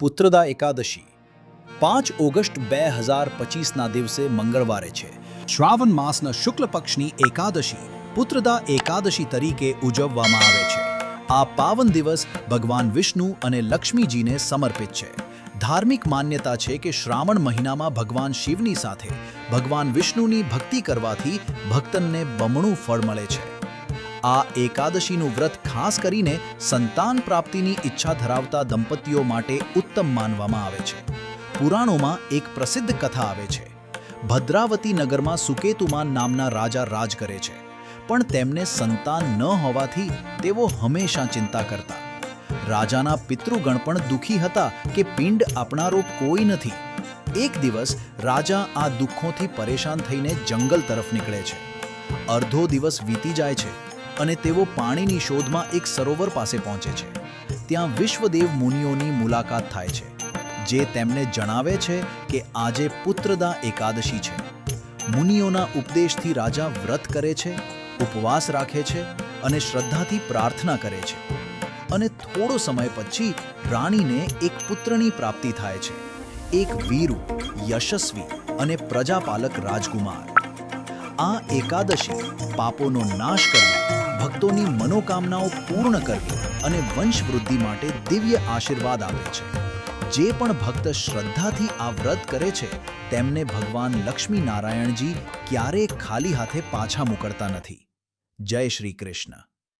પુત્રદા એકાદશી, પાંચ ઓગસ્ટ બે હજાર પચીસના દિવસે મંગળવારે છે. શ્રાવણ માસના શુક્લ પક્ષની એકાદશી પુત્રદા એકાદશી તરીકે ઉજવવામાં આવે છે. આ પાવન દિવસ ભગવાન વિષ્ણુ અને લક્ષ્મીજીને સમર્પિત છે. ધાર્મિક માન્યતા છે કે શ્રાવણ મહિનામાં ભગવાન શિવની સાથે ભગવાન વિષ્ણુની ભક્તિ કરવાથી ભક્તનને બમણું ફળ મળે છે. આ એકાદશીનું વ્રત ખાસ કરીને સંતાન પ્રાપ્તિની ઈચ્છા ધરાવતા દંપતીઓ માટે ઉત્તમ માનવામાં આવે છે. પુરાણોમાં એક પ્રસિદ્ધ કથા આવે છે. ભદ્રાવતી નગરમાં સુકેતુમાન નામના રાજા રાજ કરે છે. પણ તેમને સંતાન ન હોવાથી તેઓ હંમેશા ચિંતા કરતા. રાજાના પિતૃગણ પણ દુઃખી હતા કે પિંડ આપનારો કોઈ નથી. એક દિવસ રાજા આ દુઃખોથી પરેશાન થઈને જંગલ તરફ નીકળે છે. અડધો દિવસ વીતી જાય છે. અને તેઓ પાણીની શોધમાં એક સરોવર પાસે પહોંચે છે. ત્યાં વિશ્વદેવ મુનિઓની મુલાકાત થાય છે, જે તેમને જણાવે છે કે આજે પુત્રદા એકાદશી છે. મુનિઓના ઉપદેશથી રાજા વ્રત કરે છે, ઉપવાસ રાખે છે અને શ્રદ્ધાથી પ્રાર્થના કરે છે. અને થોડો સમય પછી રાણીને એક પુત્રની પ્રાપ્તિ થાય છે, એક વીરુ, યશસ્વી અને પ્રજાપાલક રાજકુમાર. આ એકાદશી પાપોનો નાશ કરવો ભક્તોની મનોકામનાઓ પૂર્ણ કરતો અને વંશવૃદ્ધિ માટે દિવ્ય આશીર્વાદ આપે છે. જે પણ ભક્ત શ્રદ્ધાથી આ વ્રત કરે છે, તેમને ભગવાન લક્ષ્મી નારાયણજી ક્યારેય ખાલી હાથે પાછા મોકલતા નથી. જય શ્રી કૃષ્ણ.